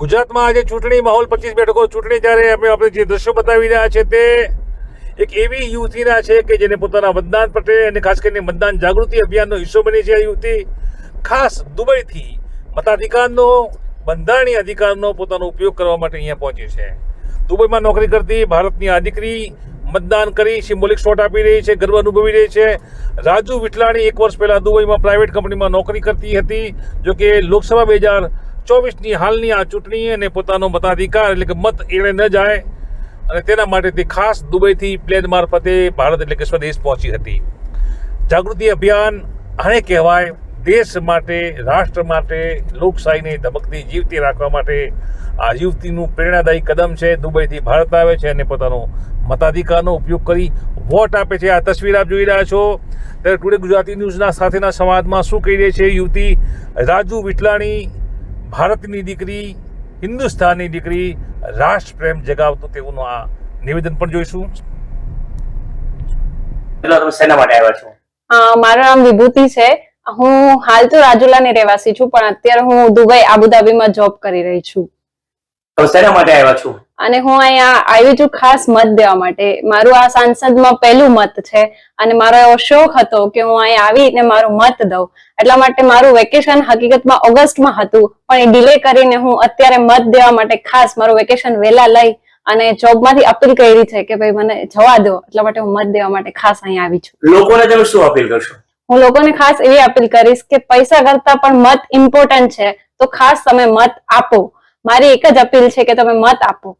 ગુજરાતમાં આજે ચૂંટણી માહોલ પચીસ બેઠકો ચૂંટણી જ્યારે અમે આપણે જે દ્રશ્યો બતાવી રહ્યા છે તે એક એવી યુવતીના છે કે જેને પોતાના મતદાન પ્રત્યે અને ખાસ કરીને મતદાન જાગૃતિ અભિયાનનો હિસ્સો બની છે આ યુવતી. ખાસ દુબઈથી મતાધિકારનો, બંધારણીય અધિકારનો પોતાનો ઉપયોગ કરવા માટે અહીંયા પહોંચી છે. દુબઈમાં નોકરી કરતી ભારતની આ દીકરી મતદાન કરી, સિમ્બોલિક શોટ આપી રહી છે, ગર્વ અનુભવી રહી છે. રાજુ વિઠલાણી એક વર્ષ પહેલાં દુબઈમાં પ્રાઇવેટ કંપનીમાં નોકરી કરતી હતી જો કે લોકસભા બે હજાર ચોવીસની હાલની આ ચૂંટણી અને પોતાનો મતાધિકાર એટલે કે મત એણે ન જાય અને તેના માટે તે ખાસ દુબઈથી પ્લેન મારફતે ભારત એટલે કે સ્વદેશ પહોંચી હતી. જાગૃતિ અભિયાન આને કહેવાય દેશ માટે, રાષ્ટ્ર માટે લોકશાહીને ધબકતી જીવતી રાખવા માટે આ યુવતીનું પ્રેરણાદાયી કદમ છે. દુબઈથી ભારત આવે છે અને પોતાનો મતાધિકારનો ઉપયોગ કરી વોટ આપે છે. આ તસવીર આપ જોઈ રહ્યા છો. ત્યારે ટુડે ગુજરાતી ન્યૂઝના સાથેના સંવાદમાં શું કહી રહી છે યુવતી રાજુ વિઠલાણી ભારતની દીકરી હિન્દુસ્તાનની દીકરી રાષ્ટ્ર પ્રેમ જગાવતું તેવું આ નિવેદન પણ જોઈશું. શેના માટે આવ્યા છો? મારું નામ વિભૂતિ છે. હું હાલ તો રાજુલાની રહેવાસી છું પણ અત્યારે હું દુબઈ આબુધાબીમાં જોબ કરી રહી છું. શેના માટે આવ્યા છો? અને હું અહીંયા આવી છું ખાસ મત દેવા માટે. મારું આ સાંસદમાં પહેલું મત છે અને મારો એવો શોખ હતો કે હું અહીંયા આવીને મારું મત દઉં. એટલા માટે મારું વેકેશન હકીકતમાં ઓગસ્ટમાં હતું પણ એ ડિલે કરીને હું અત્યારે મત દેવા માટે ખાસ મારું વેકેશન વહેલા લઈ અને જોબમાંથી અપીલ કરી છે કે ભાઈ મને જવા દો. એટલા માટે હું મત દેવા માટે ખાસ અહીંયા આવી છું. લોકોને તમે શું અપીલ કરશો? હું લોકોને ખાસ એવી અપીલ કરીશ કે પૈસા કરતા પણ મત ઇમ્પોર્ટન્ટ છે. તો ખાસ તમે મત આપો. મારી એક જ અપીલ છે કે તમે મત આપો.